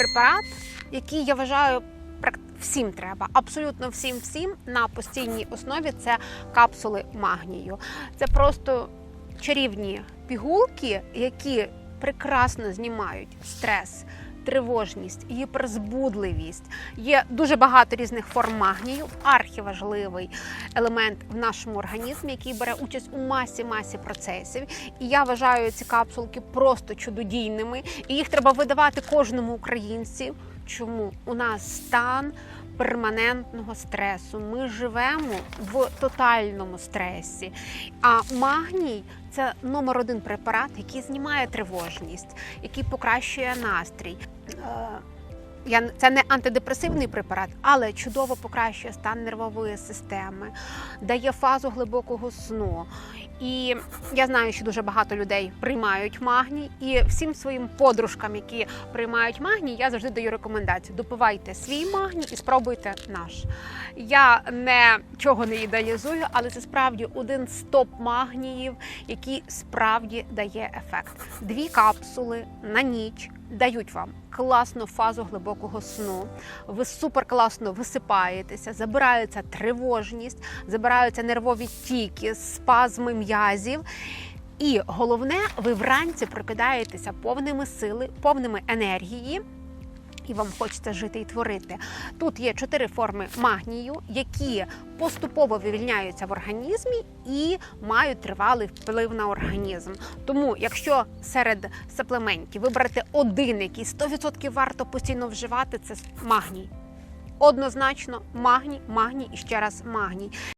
препарат, який я вважаю всім треба, абсолютно всім всім на постійній основі це капсули магнію. Це просто чарівні пігулки, які прекрасно знімають стрес. Тривожність, гіперзбудливість. Є дуже багато різних форм магнію. Архіважливий елемент в нашому організмі, який бере участь у масі масі процесів. І я вважаю ці капсулки просто чудодійними. І їх треба видавати кожному українцю. Чому у нас стан перманентного стресу? Ми живемо в тотальному стресі. А магній це номер один препарат, який знімає тривожність, який покращує настрій. Я це не антидепресивний препарат, але чудово покращує стан нервової системи, дає фазу глибокого сну. І я знаю, що дуже багато людей приймають магній, і всім своїм подружкам, які приймають магній, я завжди даю рекомендацію: допивайте свій магній і спробуйте наш. Я нічого не ідеалізую, але це справді один з топ магніїв, який справді дає ефект. Дві капсули на ніч дають вам класну фазу глибокого сну. Ви супер класно висипаєтеся, забирається тривожність, забираються нервові тіки, спазми м'язів. І головне, ви вранці прокидаєтеся повними сили, повними енергії. І вам хочеться жити і творити. Тут є чотири форми магнію, які поступово вивільняються в організмі і мають тривалий вплив на організм. Тому, якщо серед саплементів вибрати один, який 100% варто постійно вживати, це магній. Однозначно, магній, магній і ще раз магній.